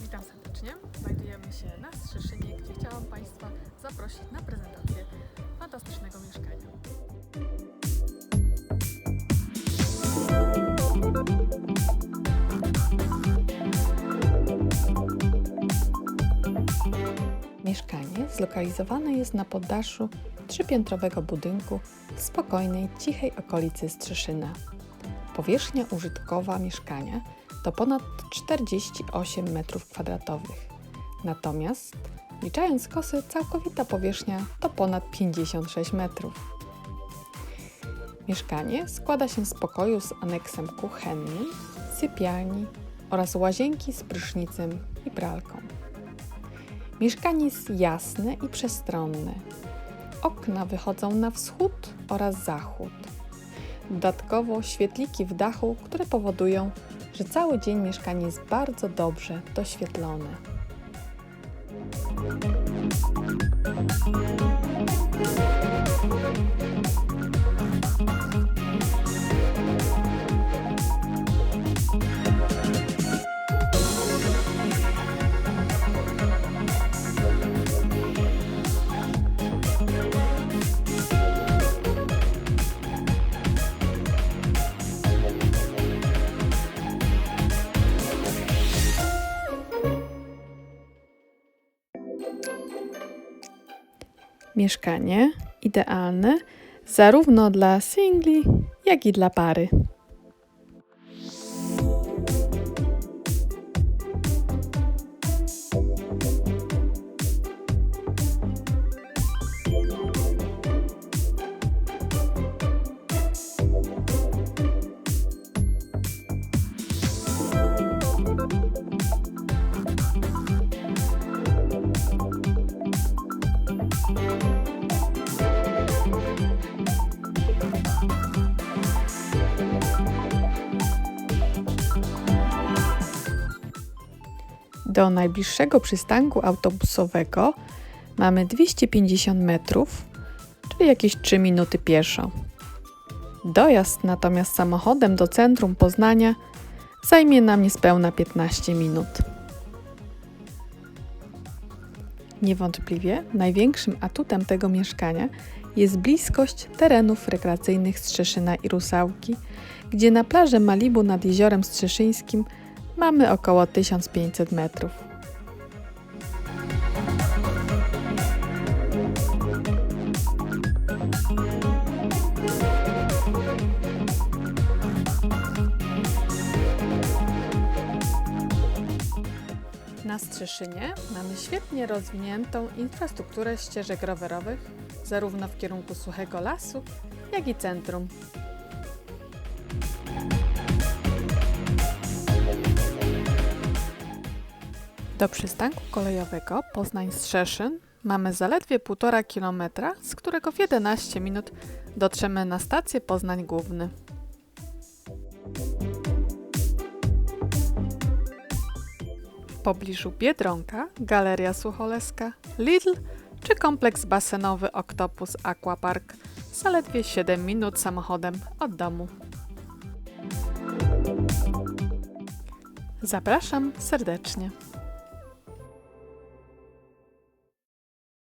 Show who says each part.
Speaker 1: Witam serdecznie. Znajdujemy się na Strzeszynie, gdzie chciałam Państwa zaprosić na prezentację fantastycznego mieszkania. Mieszkanie zlokalizowane jest na poddaszu trzypiętrowego budynku w spokojnej, cichej okolicy Strzeszyna. Powierzchnia użytkowa mieszkania to ponad 48 m2. Natomiast, liczając kosy, całkowita powierzchnia to ponad 56 metrów. Mieszkanie składa się z pokoju z aneksem kuchennym, sypialni oraz łazienki z prysznicem i pralką. Mieszkanie jest jasne i przestronne. Okna wychodzą na wschód oraz zachód. Dodatkowo świetliki w dachu, które powodują, że cały dzień mieszkanie jest bardzo dobrze doświetlone. Mieszkanie idealne zarówno dla singli, jak i dla pary. Do najbliższego przystanku autobusowego mamy 250 metrów, czyli jakieś 3 minuty pieszo. Dojazd natomiast samochodem do centrum Poznania zajmie nam niespełna 15 minut. Niewątpliwie największym atutem tego mieszkania jest bliskość terenów rekreacyjnych Strzeszyna i Rusałki, gdzie na plaży Malibu nad Jeziorem Strzeszyńskim mamy około 1500 metrów. Na Strzeszynie mamy świetnie rozwiniętą infrastrukturę ścieżek rowerowych, zarówno w kierunku suchego lasu, jak i centrum. Do przystanku kolejowego Poznań-Strzeszyn mamy zaledwie 1,5 kilometra, z którego w 11 minut dotrzemy na stację Poznań Główny. W pobliżu Biedronka, Galeria Sucholeska, Lidl czy kompleks basenowy Octopus Aquapark zaledwie 7 minut samochodem od domu. Zapraszam serdecznie.